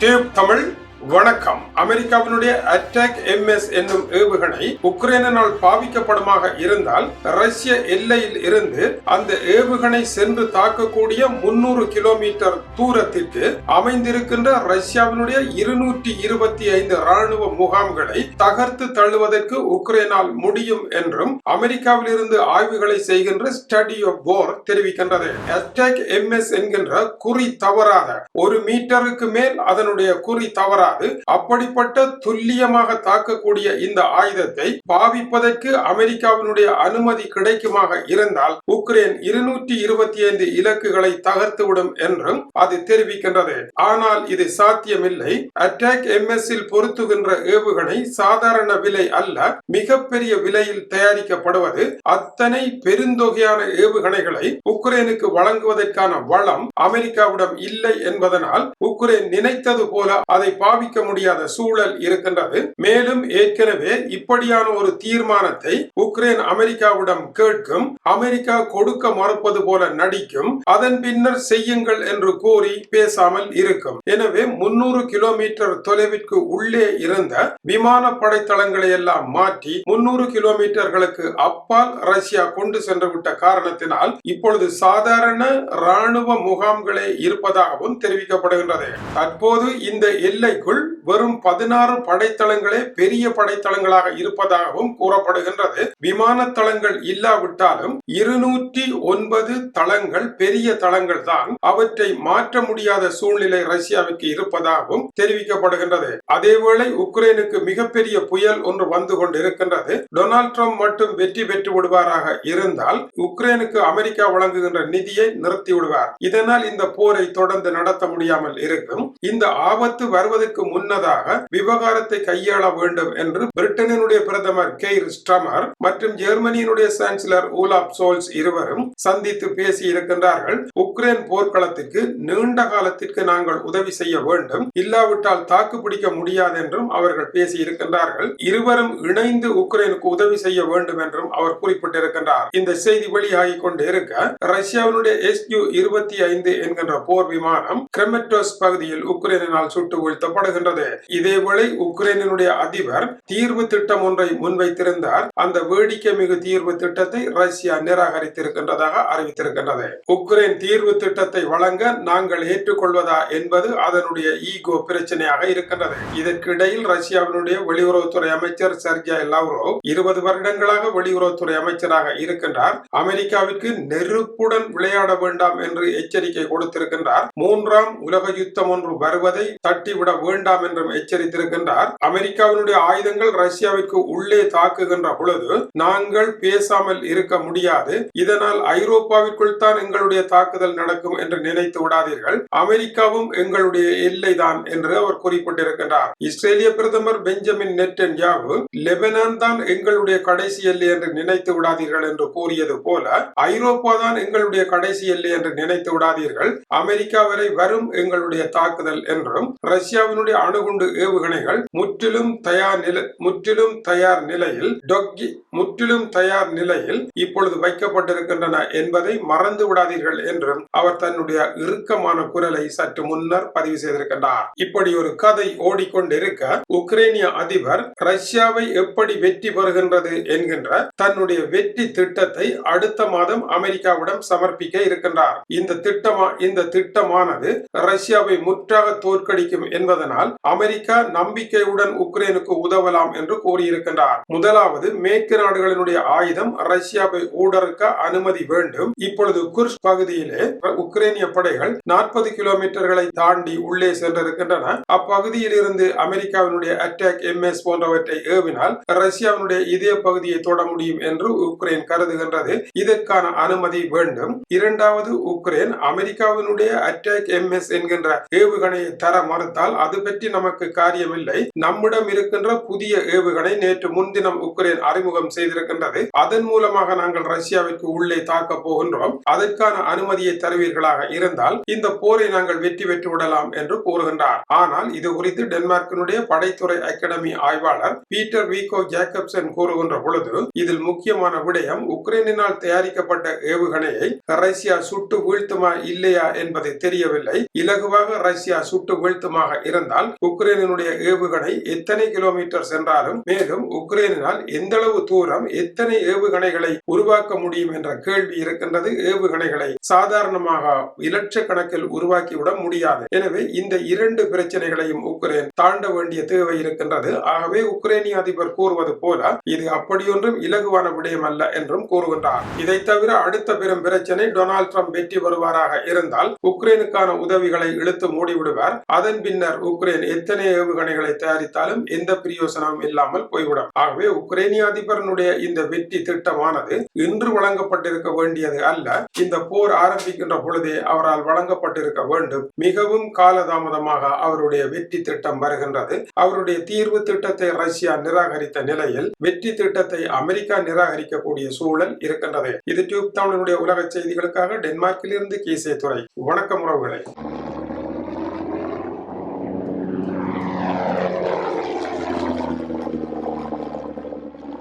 Tube Tamil வணக்கம். அமெரிக்காவினுடைய attack MS என்னும் ஏவுகணை உக்ரைனால் பாவிக்கப்படுமாக இருந்தால் ரஷ்ய எல்லையில் இருந்து அந்த ஏவுகணை சென்று தாக்கக்கூடிய முன்னூறு கிலோமீட்டர் தூரத்திற்கு அமைந்திருக்கின்ற ரஷ்யாவினுடைய இருநூற்றி இருபத்தி ஐந்து ராணுவ முகாம்களை தகர்த்து தள்ளுவதற்கு உக்ரைனால் முடியும் என்றும் அமெரிக்காவில் இருந்து ஆய்வுகளை செய்கின்ற ஸ்டடி ஆஃப் போர் தெரிவிக்கின்றது. அட்டாக் எம்எஸ் என்கின்ற குறி தவறாத ஒரு மீட்டருக்கு மேல் அதனுடைய குறி தவறாத கூடாது. அப்படிப்பட்ட துல்லியமாக தாக்கக்கூடிய இந்த ஆயுதத்தை பாவிப்பதற்கு அமெரிக்காவினுடைய அனுமதி கிடைக்குமாக இருந்தால் உக்ரைன் இருநூற்றி இருபத்தி ஐந்து இலக்குகளை தகர்த்துவிடும் என்றும் அது தெரிவிக்கின்றது. ஆனால் இது சாத்தியமில்லை. அட்டாக் எம்எஸ் இல் பொருத்துகின்ற ஏவுகணை சாதாரண விலை அல்ல மிகப்பெரிய விலையில் தயாரிக்கப்படுவது. அத்தனை பெருந்தொகையான ஏவுகணைகளை உக்ரைனுக்கு வழங்குவதற்கான வளம் அமெரிக்காவிடம் இல்லை என்பதனால் உக்ரைன் நினைத்தது போல அதை பாவி பாவிக்க முடியாத சூழல் இருக்கின்றது. மேலும் ஏற்கனவே இப்படியான ஒரு தீர்மானத்தை உக்ரைன் அமெரிக்காவிடம் கேட்கும் அமெரிக்கா கொடுக்க மறுப்பது போல நடிக்கும் அதன் பின்னர் செய்யுங்கள் என்று கூறி பேசாமல் இருக்கும். எனவே முன்னூறு கிலோமீட்டர் தொலைவிற்கு உள்ளே இருந்த விமான படைத்தளங்களை எல்லாம் மாற்றி முன்னூறு கிலோமீட்டர்களுக்கு அப்பால் ரஷ்யா கொண்டு சென்று விட்ட காரணத்தினால் இப்பொழுது சாதாரண ராணுவ முகாம்களே இருப்பதாகவும் தெரிவிக்கப்படுகின்றது. தற்போது இந்த எல்லைக்கு எல்லைக்குள் வெறும் பதினாறு படைத்தளங்களே பெரிய படைத்தளங்களாக இருப்பதாகவும் கூறப்படுகின்றது. விமான தளங்கள் இல்லாவிட்டாலும் இருநூற்றி ஒன்பது தளங்கள் பெரிய தளங்கள் தான் அவற்றை மாற்ற முடியாத சூழ்நிலை ரஷ்யாவுக்கு இருப்பதாகவும் தெரிவிக்கப்படுகின்றது. அதேவேளை உக்ரைனுக்கு மிகப்பெரிய புயல் ஒன்று வந்து கொண்டிருக்கின்றது. டொனால்ட் ட்ரம்ப் மட்டும் வெற்றி பெற்று விடுவாராக இருந்தால் உக்ரைனுக்கு அமெரிக்கா வழங்குகின்ற நிதியை நிறுத்தி விடுவார் இதனால் இந்த போரை தொடர்ந்து நடத்த முடியாமல் இருக்கும். இந்த ஆபத்து வருவதற்கு முன்னதாக விவகாரத்தை கையாள வேண்டும் என்று பிரிட்டனினுடைய பிரதமர் கெய்ர் ஸ்டமர் மற்றும் ஜெர்மனியினுடைய சான்சலர் ஊலாப் சோல்ஸ் இருவரும் சந்தித்து பேசி இருக்கின்றார்கள். உக்ரைன் போர்க்களத்திற்கு நீண்ட காலத்திற்கு நாங்கள் உதவி செய்ய வேண்டும். இல்லாவிட்டால் தாக்குப்பிடிக்க முடியாது என்றும் அவர்கள் பேசி இருக்கின்றார்கள். இருவரும் இணைந்து உக்ரைனுக்கு உதவி செய்ய வேண்டும் என்றும் அவர் குறிப்பிட்டிருக்கின்றார். இந்த செய்தி வெளியாகி கொண்டு இருக்க ரஷ்யாவினுடைய எஸ்யூ இருபத்தி ஐந்து என்கின்ற போர் விமானம் கிரெமெட்டோஸ் பகுதியில் உக்ரைனால் சுட்டு வீழ்த்தப்பட வீழ்த்தப்படுகின்றது இதேவேளை உக்ரைனினுடைய அதிபர் தீர்வு திட்டம் ஒன்றை முன்வைத்திருந்தார். அந்த வேடிக்கை மிகு தீர்வு திட்டத்தை ரஷ்யா நிராகரித்திருக்கின்றதாக அறிவித்திருக்கின்றது. உக்ரைன் தீர்வு திட்டத்தை வழங்க நாங்கள் ஏற்றுக்கொள்வதா என்பது அதனுடைய ஈகோ பிரச்சனையாக இருக்கின்றது. இதற்கிடையில் ரஷ்யாவினுடைய வெளியுறவுத்துறை அமைச்சர் சர்ஜா லவ்ரோவ் இருபது வருடங்களாக வெளியுறவுத்துறை அமைச்சராக இருக்கின்றார். அமெரிக்காவிற்கு நெருப்புடன் விளையாட வேண்டாம் என்று எச்சரிக்கை கொடுத்திருக்கின்றார். மூன்றாம் உலக யுத்தம் ஒன்று வருவதை தட்டிவிட வேண்டும் என்றும் எச்சரித்திருக்கின்றார். அமெரிக்காவினுடைய ஆயுதங்கள் ரஷ்யாவிற்கு உள்ளே தாக்குகின்ற பொழுது நாங்கள் பேசாமல் இருக்க முடியாது. இதனால் ஐரோப்பாவிற்குள் தான் எங்களுடைய தாக்குதல் நடக்கும் என்று நினைத்து விடாதீர்கள். அமெரிக்காவும் எங்களுடைய எல்லைதான் என்று அவர் குறிப்பிட்டிருக்கின்றார். இஸ்ரேலிய பிரதமர் பெஞ்சமின் நெட்டன்யாவு லெபனான் தான் எங்களுடைய கடைசி எல்லை என்று நினைத்து விடாதீர்கள் என்று கூறியது போல ஐரோப்பா தான் எங்களுடைய கடைசி எல்லை என்று நினைத்து விடாதீர்கள். அமெரிக்கா வரை வரும் எங்களுடைய தாக்குதல் என்றும் ரஷ்யாவினுடைய அணுகுண்டு ஏவுகணைகள் முற்றிலும் தயார் நிலை முற்றிலும் தயார் நிலையில் டொக்கி முற்றிலும் தயார் நிலையில் இப்பொழுது வைக்கப்பட்டிருக்கின்றன என்பதை மறந்து விடாதீர்கள் என்றும் அவர் தன்னுடைய இறுக்கமான குரலை சற்று முன்னர் பதிவு செய்திருக்கின்றார். இப்படி ஒரு கதை ஓடிக்கொண்டிருக்க உக்ரைனிய அதிபர் ரஷ்யாவை எப்படி வெற்றி பெறுகின்றது என்கின்ற தன்னுடைய வெற்றி திட்டத்தை அடுத்த மாதம் அமெரிக்காவிடம் சமர்ப்பிக்க இருக்கின்றார். இந்த திட்டமா இந்த திட்டமானது ரஷ்யாவை முற்றாக தோற்கடிக்கும் என்பதன் அதனால் அமெரிக்கா நம்பிக்கையுடன் உக்ரைனுக்கு உதவலாம் என்று கூறியிருக்கின்றார். முதலாவது மேற்கு நாடுகளினுடைய ஆயுதம் ரஷ்யாவை ஊடறுக்க அனுமதி வேண்டும். இப்பொழுது குர்ஸ் பகுதியிலே உக்ரைனிய படைகள் நாற்பது கிலோமீட்டர்களை தாண்டி உள்ளே சென்றிருக்கின்றன. அப்பகுதியில் இருந்து அமெரிக்காவினுடைய அட்டாக் எம்எஸ் போன்றவற்றை ஏவினால் ரஷ்யாவினுடைய இதய பகுதியை தொட முடியும் என்று உக்ரைன் கருதுகின்றது. இதற்கான அனுமதி வேண்டும். இரண்டாவது உக்ரைன் அமெரிக்காவினுடைய அட்டாக் எம்எஸ் என்கின்ற ஏவுகணையை தர மறுத்தால் அது அது பற்றி நமக்கு காரியமில்லை. நம்மிடம் இருக்கின்ற புதிய ஏவுகணை நேற்று முன்தினம் உக்ரைன் அறிமுகம் செய்திருக்கின்றது. அதன் மூலமாக நாங்கள் ரஷ்யாவிற்கு உள்ளே தாக்க போகின்றோம். அதற்கான அனுமதியை தருவீர்களாக இருந்தால் இந்த போரை நாங்கள் வெற்றி பெற்று விடலாம் என்று கூறுகின்றார். ஆனால் இது குறித்து டென்மார்க்கினுடைய படைத்துறை அகாடமி ஆய்வாளர் பீட்டர் வீகோ ஜேக்கப்சன் கூறுகின்ற பொழுது இதில் முக்கியமான விடயம் உக்ரைனினால் தயாரிக்கப்பட்ட ஏவுகணையை ரஷ்யா சுட்டு வீழ்த்துமா இல்லையா என்பதை தெரியவில்லை. இலகுவாக ரஷ்யா சுட்டு வீழ்த்துமாக இருந்த இருந்தால் உக்ரைனினுடைய ஏவுகணை எத்தனை கிலோமீட்டர் சென்றாலும் மேலும் உக்ரைனால் எந்த அளவு தூரம் எத்தனை ஏவுகணைகளை உருவாக்க முடியும் என்ற கேள்வி இருக்கின்றது. ஏவுகணைகளை சாதாரணமாக இலட்சக்கணக்கில் உருவாக்கிவிட முடியாது. எனவே இந்த இரண்டு பிரச்சனைகளையும் உக்ரைன் தாண்ட வேண்டிய தேவை இருக்கின்றது. ஆகவே உக்ரைனிய அதிபர் கூறுவது போல இது அப்படியொன்றும் இலகுவான விடயம் அல்ல என்றும் கூறுகின்றார். இதை தவிர அடுத்த பெரும் பிரச்சனை டொனால்ட் ட்ரம்ப் வெற்றி வருவாராக இருந்தால் உக்ரைனுக்கான உதவிகளை இழுத்து மூடிவிடுவார். அதன் பின்னர் உக்ரைன் எத்தனை ஏவுகணைகளை தயாரித்தாலும் எந்த பிரயோசனமும் இல்லாமல் போய்விடும். ஆகவே உக்ரைனிய அதிபரனுடைய இந்த வெற்றி திட்டமானது இன்று வழங்கப்பட்டிருக்க வேண்டியது அல்ல இந்த போர் ஆரம்பிக்கின்ற பொழுதே அவரால் வழங்கப்பட்டிருக்க வேண்டும். மிகவும் காலதாமதமாக அவருடைய வெற்றி திட்டம் வருகின்றது. அவருடைய தீர்வு திட்டத்தை ரஷ்யா நிராகரித்த நிலையில் வெற்றி திட்டத்தை அமெரிக்கா நிராகரிக்கக்கூடிய சூழல் இருக்கின்றது. இது டியூப் தமிழனுடைய உலக செய்திகளுக்காக டென்மார்க்கில் இருந்து கீசே துறை வணக்கம் உறவுகளை.